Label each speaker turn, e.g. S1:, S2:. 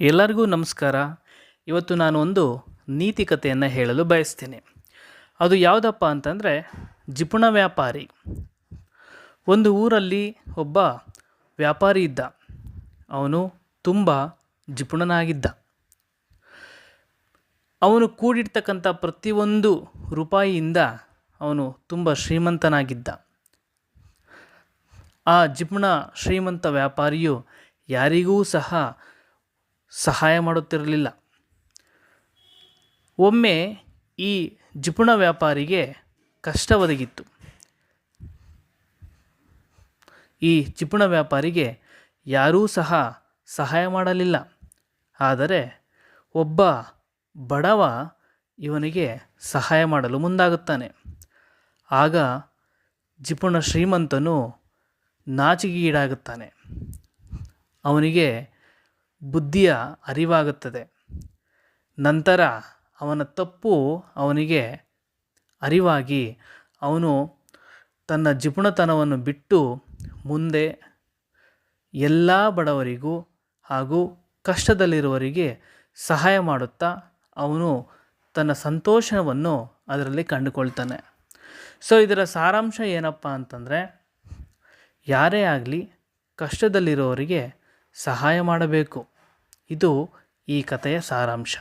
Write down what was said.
S1: ಎಲ್ಲರಿಗೂ ನಮಸ್ಕಾರ. ಇವತ್ತು ನಾನು ಒಂದು ನೀತಿ ಕಥೆಯನ್ನು ಹೇಳಲು ಬಯಸ್ತೇನೆ. ಅದು ಯಾವುದಪ್ಪ ಅಂತಂದರೆ, ಜಿಪುಣ ವ್ಯಾಪಾರಿ. ಒಂದು ಊರಲ್ಲಿ ಒಬ್ಬ ವ್ಯಾಪಾರಿ ಇದ್ದ. ಅವನು ತುಂಬ ಜಿಪುಣನಾಗಿದ್ದ. ಅವನು ಕೂಡಿರ್ತಕ್ಕಂಥ ಪ್ರತಿಯೊಂದು ರೂಪಾಯಿಯಿಂದ ಅವನು ತುಂಬ ಶ್ರೀಮಂತನಾಗಿದ್ದ. ಆ ಜಿಪುಣ ಶ್ರೀಮಂತ ವ್ಯಾಪಾರಿಯು ಯಾರಿಗೂ ಸಹ ಸಹಾಯ ಮಾಡುತ್ತಿರಲಿಲ್ಲ. ಒಮ್ಮೆ ಈ ಜಿಪುಣ ವ್ಯಾಪಾರಿಗೆ ಕಷ್ಟ ಒದಗಿತ್ತು. ಈ ಚಿಪುಣ ವ್ಯಾಪಾರಿಗೆ ಯಾರೂ ಸಹ ಸಹಾಯ ಮಾಡಲಿಲ್ಲ. ಆದರೆ ಒಬ್ಬ ಬಡವ ಇವನಿಗೆ ಸಹಾಯ ಮಾಡಲು ಮುಂದಾಗುತ್ತಾನೆ. ಆಗ ಜಿಪುಣ ಶ್ರೀಮಂತನು ನಾಚಿಕೆಗೀಡಾಗುತ್ತಾನೆ. ಅವನಿಗೆ ಬುದ್ಧಿಯ ಅರಿವಾಗುತ್ತದೆ. ನಂತರ ಅವನ ತಪ್ಪು ಅವನಿಗೆ ಅರಿವಾಗಿ ಅವನು ತನ್ನ ಜಿಪುಣತನವನ್ನು ಬಿಟ್ಟು ಮುಂದೆ ಎಲ್ಲ ಬಡವರಿಗೂ ಹಾಗೂ ಕಷ್ಟದಲ್ಲಿರುವವರಿಗೆ ಸಹಾಯ ಮಾಡುತ್ತಾ ಅವನು ತನ್ನ ಸಂತೋಷವನ್ನು ಅದರಲ್ಲಿ ಕಂಡುಕೊಳ್ತಾನೆ. ಸೊ ಇದರ ಸಾರಾಂಶ ಏನಪ್ಪ ಅಂತಂದರೆ, ಯಾರೇ ಆಗಲಿ ಕಷ್ಟದಲ್ಲಿರೋವರಿಗೆ ಸಹಾಯ ಮಾಡಬೇಕು. ಇದು ಈ ಕಥೆಯ ಸಾರಾಂಶ.